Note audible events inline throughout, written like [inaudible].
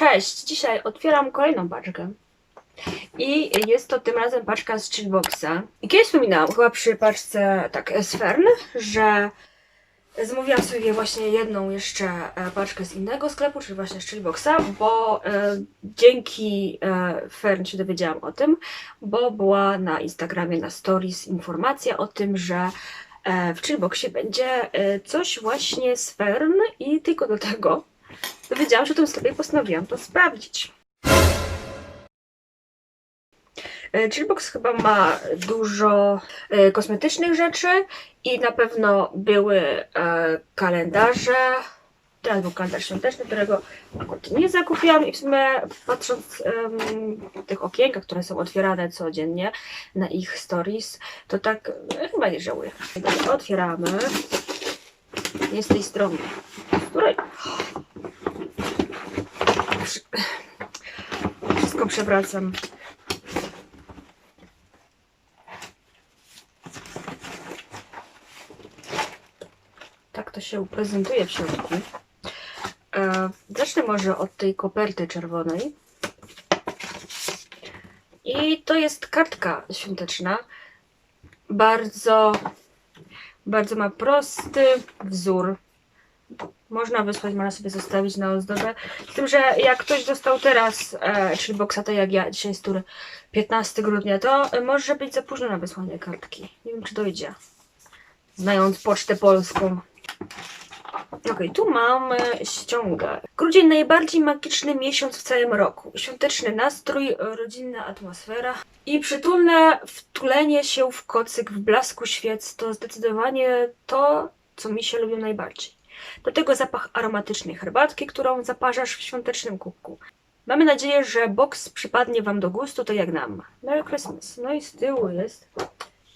Cześć! Dzisiaj otwieram kolejną paczkę. I jest to tym razem paczka z Chillboxa. I kiedyś wspominałam, chyba przy paczce tak z Fern, że zamówiłam sobie właśnie jedną jeszcze e, paczkę z innego sklepu, czyli właśnie z Chillboxa, bo e, dzięki e, Fern się dowiedziałam o tym, bo była na Instagramie na stories informacja o tym, że e, w Chillboxie będzie e, coś właśnie z Fern i tylko do tego dowiedziałam się o tym sklepie i postanowiłam to sprawdzić. E, Chillbox chyba ma dużo e, kosmetycznych rzeczy i na pewno były e, kalendarze. Teraz był kalendarz świąteczny, którego akurat nie zakupiłam i w sumie patrząc w tych okienkach, które są otwierane codziennie na ich stories, to tak chyba nie żałuję. Otwieramy. Nie z tej strony, z której wszystko przewracam. Tak to się prezentuje w środku. E, zacznę może od tej koperty czerwonej. I to jest kartka świąteczna. Bardzo, bardzo ma prosty wzór. Można wysłać, można sobie zostawić na ozdobę. Z tym, że jak ktoś dostał teraz, e, czyli boxa, tak jak ja, dzisiaj jest który 15 grudnia, to e, może być za późno na wysłanie kartki. Nie wiem, czy dojdzie. Znając pocztę polską. Okej, tu mamy ściągę. Grudzień najbardziej magiczny miesiąc w całym roku. Świąteczny nastrój, rodzinna atmosfera i przytulne wtulenie się w kocyk w blasku świec to zdecydowanie to, co mi się lubią najbardziej. Do tego zapach aromatycznej herbatki, którą zaparzasz w świątecznym kubku. Mamy nadzieję, że boks przypadnie Wam do gustu, tak jak nam. Merry Christmas. No i z tyłu jest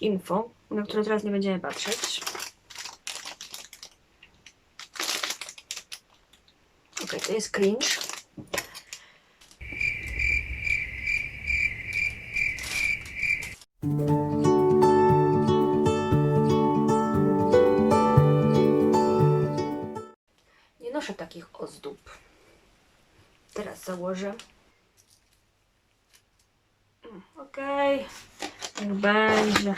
info, na które teraz nie będziemy patrzeć. Okej, to jest cringe. Nie noszę takich ozdób. Teraz założę. Mm, Okej, niech będzie.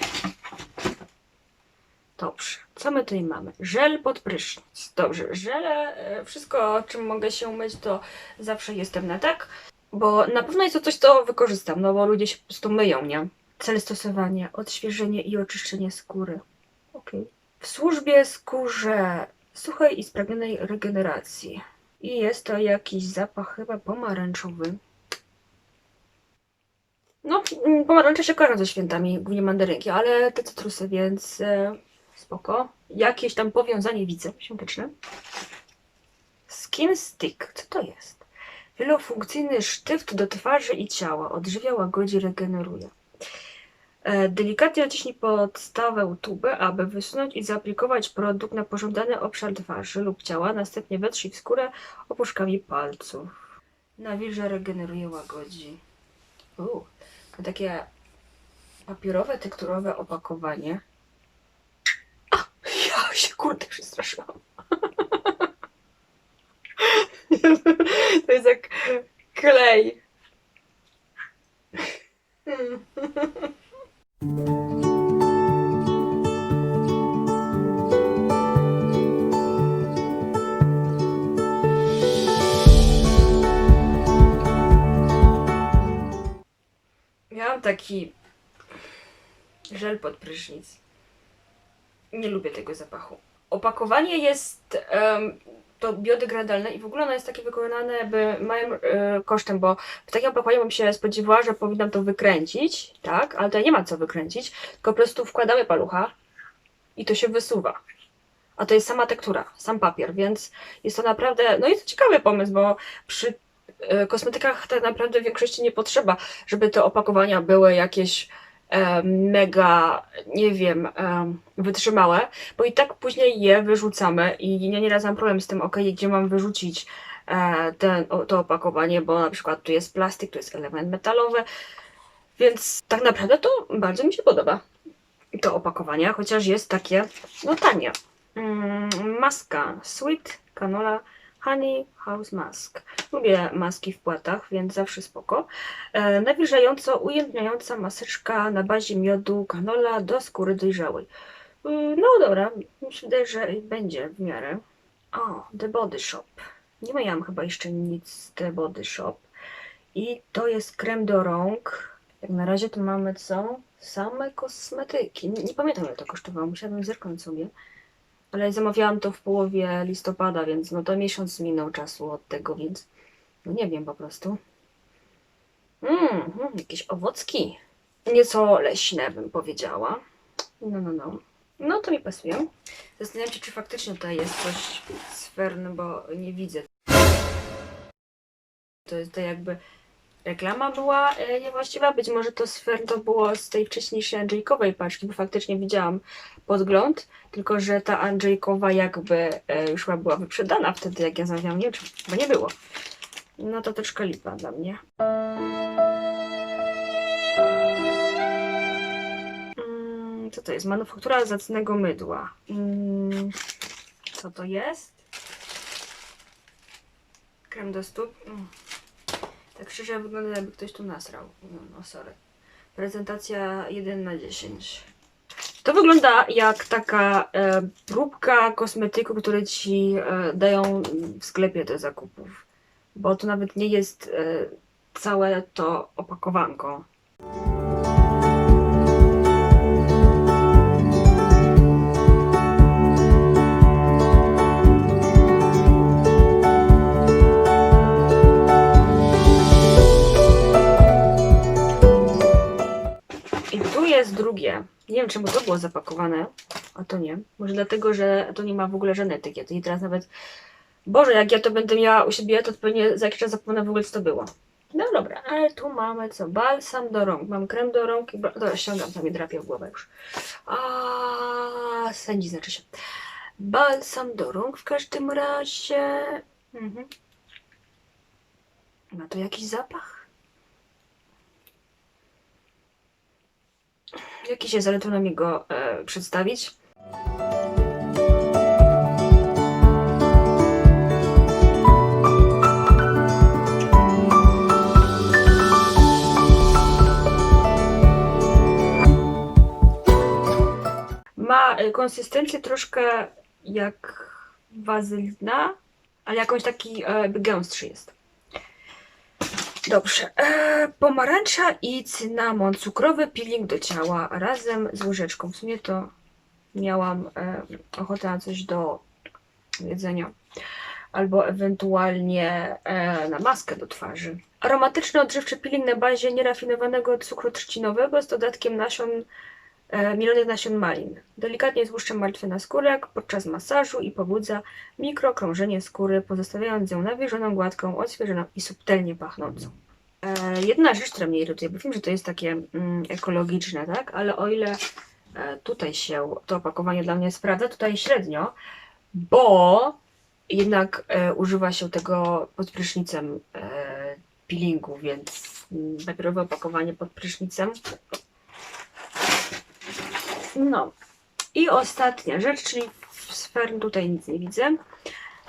Dobrze, co my tutaj mamy? Żel pod prysznic. Dobrze, żele, wszystko czym mogę się umyć, to zawsze jestem na tak, bo na pewno jest to coś, co wykorzystam, no bo ludzie się po prostu myją, nie? Cel stosowania, odświeżenie i oczyszczenie skóry. Okej. W służbie skórze suchej i spragnionej regeneracji. I jest to jakiś zapach chyba pomarańczowy. No, pomarańcze się kojarzą ze świętami, głównie mandarynki, ale te cytrusy, więc e, spoko. Jakieś tam powiązanie widzę świąteczne. Skin Stick, co to jest? Wielofunkcyjny sztyft do twarzy i ciała. Odżywia, łagodzi, regeneruje. E, Delikatnie naciśnij podstawę tuby, aby wysunąć i zaaplikować produkt na pożądany obszar twarzy lub ciała. Następnie wetrzyj w skórę opuszkami palców. Nawilża, regeneruje, łagodzi. U, to takie papierowe, tekturowe opakowanie. Się kurde przestraszyłam. [laughs] to jest jak klej. Miałam taki żel pod prysznic. Nie lubię tego zapachu. Opakowanie jest em, to biodegradalne i w ogóle ono jest takie wykonane jakby małym e, kosztem, bo w takim opakowaniu bym się spodziewała, że powinnam to wykręcić, tak? Ale tutaj nie ma co wykręcić, tylko po prostu wkładamy palucha i to się wysuwa. A to jest sama tektura, sam papier, więc jest to naprawdę, no jest to ciekawy pomysł, bo przy e, kosmetykach tak naprawdę w większości nie potrzeba, żeby te opakowania były jakieś mega, nie wiem, e, wytrzymałe, bo i tak później je wyrzucamy i ja nieraz mam problem z tym, ok, gdzie mam wyrzucić e, ten, to opakowanie, bo na przykład tu jest plastik, tu jest element metalowy, więc tak naprawdę to bardzo mi się podoba to opakowanie, chociaż jest takie, no tanie. Mm, maska Sweet Canola Honey House Mask. Lubię maski w płatach, więc zawsze spoko. E, nawilżająco maseczka na bazie miodu canola do skóry dojrzałej. Y, No dobra, wydaje, że będzie w miarę. O, The Body Shop. Nie miałam chyba jeszcze nic z The Body Shop. I to jest krem do rąk. Jak na razie to mamy co? Same kosmetyki. Nie, nie pamiętam ile to kosztowało, musiałabym zerknąć sobie. Ale zamawiałam to w połowie listopada, więc no to miesiąc minął czasu od tego, więc no nie wiem po prostu. Mmm, mm, jakieś owocki. Nieco leśne bym powiedziała. No, no, no. No to mi pasuje. Zastanawiam się, czy faktycznie tutaj jest coś z Fern, bo nie widzę. To jest to jakby reklama była e, niewłaściwa. Być może to z Fern to było z tej wcześniejszej Andrzejkowej paczki, bo faktycznie widziałam podgląd, tylko że ta Andrzejkowa jakby e, już chyba była wyprzedana wtedy, jak ja zamawiałam. Nie wiem, nie było. No to troszkę lipa dla mnie. Mm, Co to jest? Manufaktura zacnego mydła. Mm, Co to jest? Krem do stóp. Tak szczerze wygląda jakby ktoś tu nasrał. No, no sorry. Prezentacja 1 na 10. To wygląda jak taka e, próbka kosmetyku, które ci e, dają w sklepie do zakupów. Bo to nawet nie jest e, całe to opakowanko. Nie wiem, czemu to było zapakowane, a to nie. Może dlatego, że to nie ma w ogóle żadnej etykiety. I teraz nawet. Boże, jak ja to będę miała u siebie, to pewnie za jakiś czas zapomnę w ogóle, co to było. No dobra, ale tu mamy co? Balsam do rąk. Mam krem do rąk i. Dobra, ściągam, to mi drapie w głowę już. A sędzi znaczy się. Balsam do rąk w każdym razie. Mhm. Ma to jakiś zapach? Jaki się zaletą nam go e, przedstawić? Ma e, konsystencję troszkę jak wazylina, ale jakąś taki e, gęstszy jest. Dobrze. E, pomarańcza i cynamon cukrowy peeling do ciała razem z łyżeczką. W sumie to miałam e, ochotę na coś do jedzenia. Albo ewentualnie e, na maskę do twarzy. Aromatyczny odżywczy peeling na bazie nierafinowanego cukru trzcinowego z dodatkiem nasion mielonych nasion malin. Delikatnie złuszcza martwy naskórek podczas masażu i pobudza mikrokrążenie skóry, pozostawiając ją nawilżoną, gładką, odświeżoną i subtelnie pachnącą. E, jedna rzecz, która mnie irytuje, bo wiem, że to jest takie mm, ekologiczne, tak? Ale o ile e, tutaj się to opakowanie dla mnie sprawdza, tutaj średnio, bo jednak e, używa się tego pod prysznicem e, peelingu, więc papierowe opakowanie pod prysznicem. No. I ostatnia rzecz, czyli z Fern tutaj nic nie widzę.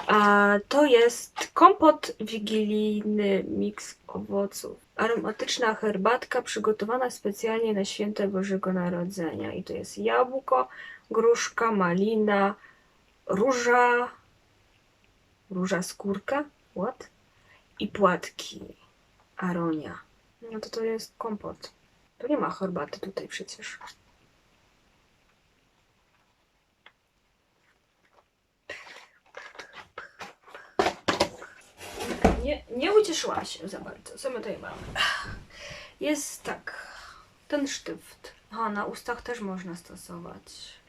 A to jest kompot wigilijny, miks owoców. Aromatyczna herbatka przygotowana specjalnie na święto Bożego Narodzenia. I to jest jabłko, gruszka, malina, róża, róża skórka, what? I płatki, aronia. No to to jest kompot. To nie ma herbaty tutaj przecież. Nie, ucieszyłam się za bardzo. Co my tutaj mamy? Jest tak. Ten sztyft. A, na ustach też można stosować.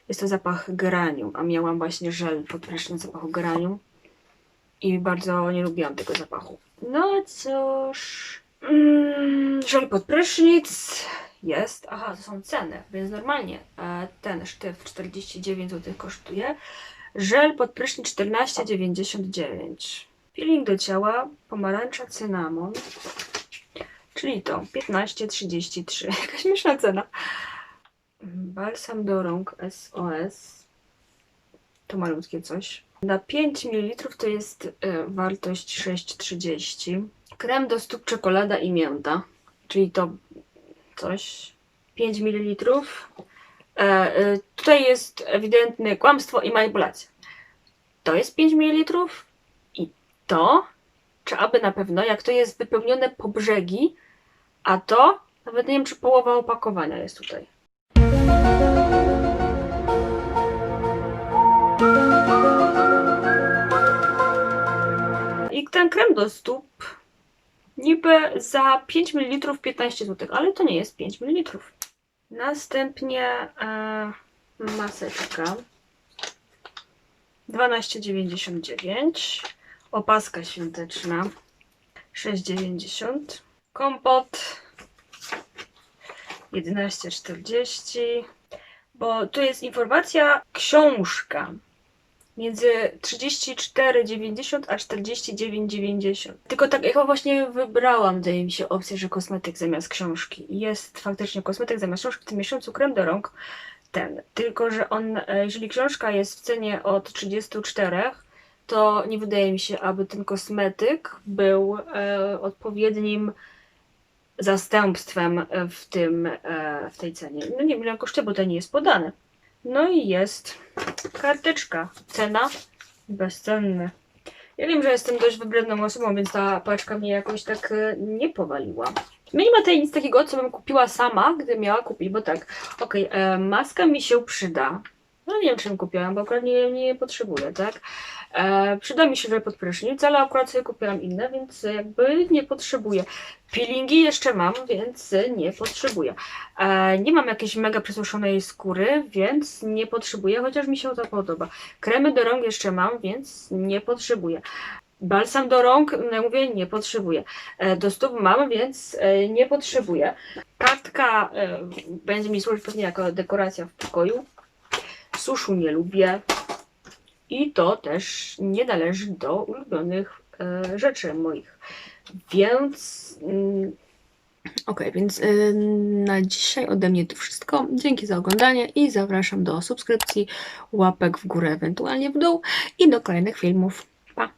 Jest to zapach geranium, a miałam właśnie żel pod prysznic zapachu geranium. I bardzo nie lubiłam tego zapachu. No cóż. Mm, żel pod prysznic jest. Aha, to są ceny, więc normalnie e, ten sztyft 49 zł kosztuje. Żel pod prysznic 14,99. Peeling do ciała, pomarańcza, cynamon. Czyli to 15,33. [laughs] Jaka śmieszna cena. Balsam do rąk SOS. To malutkie coś. Na 5 ml to jest y, wartość 6,30. Krem do stóp czekolada i mięta, czyli to coś. 5 ml. E, y, tutaj jest ewidentne kłamstwo i manipulacja. To jest 5 ml to, czy aby na pewno, jak to jest wypełnione po brzegi, a to nawet nie wiem, czy połowa opakowania jest tutaj. I ten krem do stóp niby za 5 ml 15 zł, ale to nie jest 5 ml. Następnie e, maseczka 12,99 opaska świąteczna 6,90 kompot 11,40 bo tu jest informacja książka między 34,90 a 49,90. Tylko tak jak właśnie wybrałam, wydaje mi się, opcję, że kosmetyk zamiast książki. Jest faktycznie kosmetyk zamiast książki w tym miesiącu krem do rąk ten. Tylko, że on, e, jeżeli książka jest w cenie od 34, to nie wydaje mi się, aby ten kosmetyk był e, odpowiednim zastępstwem w tym, e, w tej cenie. No nie wiem, ile kosztuje, bo to nie jest podane. No i jest karteczka. Cena bezcenny. Ja wiem, że jestem dość wybredną osobą, więc ta paczka mnie jakoś tak e, nie powaliła. No nie ma tutaj nic takiego, co bym kupiła sama, gdy miała kupić, bo tak, okej, e, maska mi się przyda. No nie wiem, czym kupiłam, bo akurat nie, nie potrzebuję, tak? E, przyda mi się pod prysznic, ale akurat sobie kupiłam inne, więc jakby nie potrzebuję. Peelingi jeszcze mam, więc nie potrzebuję. E, nie mam jakiejś mega przesuszonej skóry, więc nie potrzebuję, chociaż mi się to podoba. Kremy do rąk jeszcze mam, więc nie potrzebuję. Balsam do rąk, no mówię, nie potrzebuję. E, do stóp mam, więc e, nie potrzebuję. Kartka e, będzie mi służyć pewnie jako dekoracja w pokoju. Suszu nie lubię. I to też nie należy do ulubionych e, rzeczy moich. Więc. Mm, Okej, więc y, na dzisiaj ode mnie to wszystko. Dzięki za oglądanie i zapraszam do subskrypcji, łapek w górę, ewentualnie w dół i do kolejnych filmów. Pa!